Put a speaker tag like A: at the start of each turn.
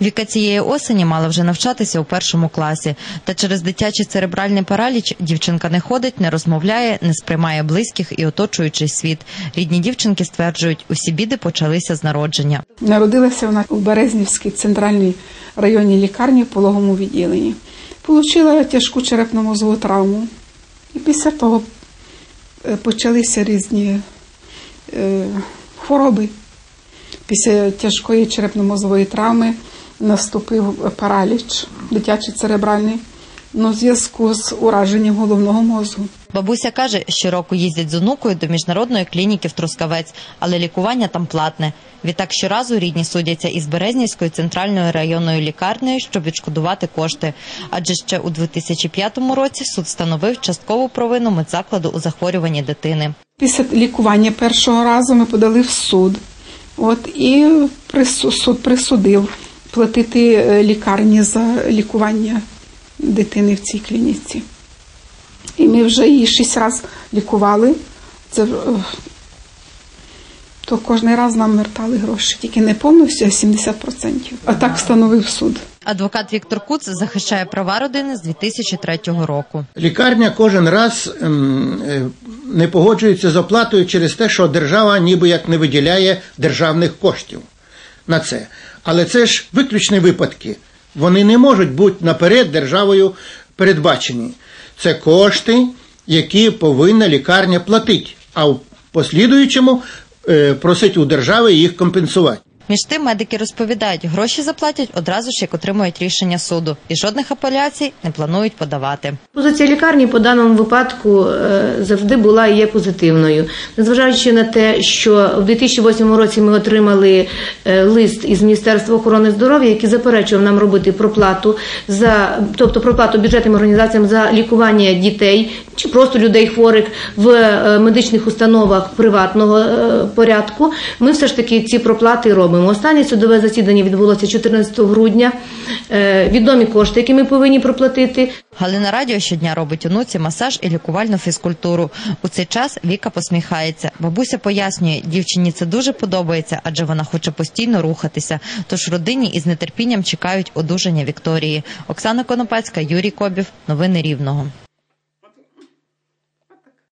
A: Віка цієї осені мала вже навчатися у першому класі. Та через дитячий церебральний параліч дівчинка не ходить, не розмовляє, не сприймає близьких і оточуючий світ. Рідні дівчинки стверджують, усі біди почалися з народження.
B: Народилася вона у Березнівській центральній районній лікарні в пологому відділенні. Получила тяжку черепно-мозову травму. І після того е, почалися різні е, хвороби. Після тяжкої черепно-мозової травми наступив параліч дитячий церебральний ну, зв'язку з ураженням головного мозку.
A: Бабуся каже, щороку їздять з онукою до міжнародної клініки в Трускавець, але лікування там платне. Відтак щоразу рідні судяться із Березнівською центральною районною лікарнею, щоб відшкодувати кошти. Адже ще у 2005 році суд встановив часткову провину медзакладу у захворюванні дитини.
B: Після лікування першого разу ми подали в суд. От і суд присудив платити е, лікарні за лікування дитини в цій клініці. І ми вже її шість разів лікували. Це е, то кожен раз нам вертали гроші, тільки не повністю, а 70%. А так встановив суд.
A: Адвокат Віктор Куц захищає права родини з 2003 року.
C: Лікарня кожен раз ем, е, не погоджується з оплатою через те, що держава ніби як не виділяє державних коштів на це. Але це ж виключні випадки. Вони не можуть бути наперед державою передбачені. Це кошти, які повинна лікарня платити, а в послідуючому е, просить у держави їх компенсувати.
A: Між тим медики розповідають, гроші заплатять одразу ж, як отримують рішення суду, і жодних апеляцій не планують подавати.
D: Позиція лікарні по даному випадку е, завжди була і є позитивною. Незважаючи на те, що в 2008 році ми отримали е, лист із Міністерства охорони здоров'я, який заперечував нам робити проплату за тобто проплату бюджетним організаціям за лікування дітей чи просто людей хворих в е, медичних установах приватного порядку. Ми все ж таки ці проплати робимо. Останнє судове засідання відбулося 14 грудня. Е, Відомі кошти, які ми повинні проплатити.
A: Галина Радіо щодня робить онуці масаж і лікувальну фізкультуру. У цей час Віка посміхається. Бабуся пояснює, дівчині це дуже подобається, адже вона хоче постійно рухатися. Тож родині із нетерпінням чекають одужання Вікторії. Оксана Конопецька, Юрій Кобів. Новини Рівного.